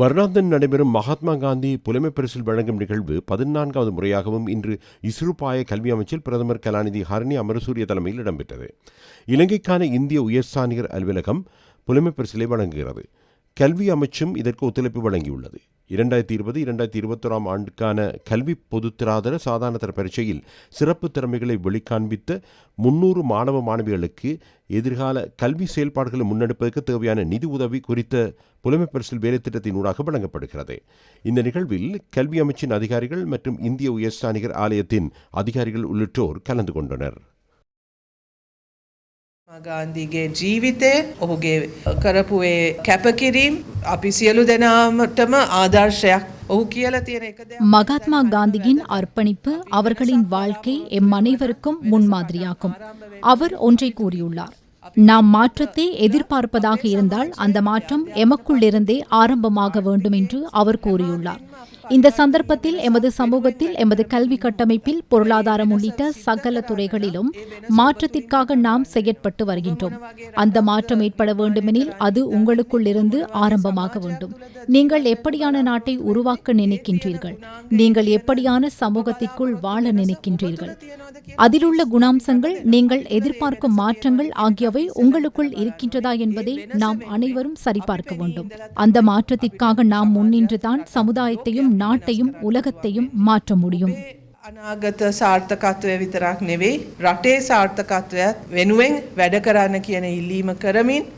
மறுநாதன் நடைபெறும் மகாத்மா காந்தி புலமை பரிசில் வழங்கும் நிகழ்வு பதினான்காவது முறையாகவும் இன்று இஸ்ருபாய கல்வி அமைச்சில் பிரதமர் கலாநிதி ஹரணி அமரசூரிய தலைமையில் இடம்பெற்றது. இலங்கைக்கான இந்திய உயர்சானியர் அலுவலகம் புலமை பரிசிலை வழங்குகிறது. கல்வி அமைச்சும் இதற்கு ஒத்துழைப்பு வழங்கியுள்ளது. இரண்டாயிரத்தி இருபது இரண்டாயிரத்தி இருபத்தோராம் ஆண்டுக்கான கல்வி பொதுத்தராதர சாதாரணத்தர பரீட்சையில் சிறப்பு திறமைகளை வெளிக்காண்பித்த முன்னூறு மாணவ மாணவிகளுக்கு எதிர்கால கல்வி செயல்பாடுகளை முன்னெடுப்பதற்கு தேவையான நிதி உதவி குறித்த புலமைப் பரிசில் வேலைத்திட்டத்தினூடாக வழங்கப்படுகிறது. இந்த நிகழ்வில் கல்வி அமைச்சின் அதிகாரிகள் மற்றும் இந்திய உயர்ஸ்தானிகர் ஆலயத்தின் அதிகாரிகள் உள்ளிட்டோர் கலந்து கொண்டனர். ගාන්ධීගේ ජීවිතය ඔහුගේ කරපු ඒ කැපකිරීම් අපි සියලු දෙනාමටම ආදර්ශයක් ඔහු කියල තියෙන එක දෙයක් மகாத்மா காந்தியின் அர்ப்பணிப்பு அவர்களின் வாழ்க்கை எம் அனைவருக்கும் முன்மாதிரியாகும் அவர் ஒன்றை கூறியுள்ளார் நாம் மாற்றத்தை எதிர்பார்ப்பதாக இருந்தால் அந்த மாற்றம் எமக்குள்ளிருந்தே ஆரம்பமாக வேண்டும் என்று அவர் கூறியுள்ளார். இந்த சந்தர்ப்பத்தில் எமது சமூகத்தில் எமது கல்வி கட்டமைப்பில் பொருளாதாரம் உள்ளிட்ட சகல துறைகளிலும் மாற்றத்திற்காக நாம் செயற்பட்டு வருகின்றோம். அந்த மாற்றம் ஏற்பட வேண்டுமெனில் அது உங்களுக்குள் இருந்து ஆரம்பமாக வேண்டும். நீங்கள் எப்படியான நாட்டை உருவாக்க நினைக்கின்றீர்கள்? நீங்கள் எப்படியான சமூகத்திற்குள் வாழ நினைக்கின்றீர்கள்? அதிலுள்ள குணாம்சங்கள் நீங்கள் எதிர்பார்க்கும் மாற்றங்கள் ஆகியவை உங்களுக்குள் இருக்கின்றதா என்பதை நாம் அனைவரும் சரிபார்க்க வேண்டும் அந்த மாற்றத்திற்காக நாம் முன்னின்றுதான் சமுதாயத்தையும் நாட்டையும் உலகத்தையும் மாற்ற முடியும் අනාගත සාර්ථකත්වය විතරක් නෙවෙයි රටේ සාර්ථකත්වයක් වෙනුවෙන් වැඩ කරන්න කියන ඉල්ලීම කරමින්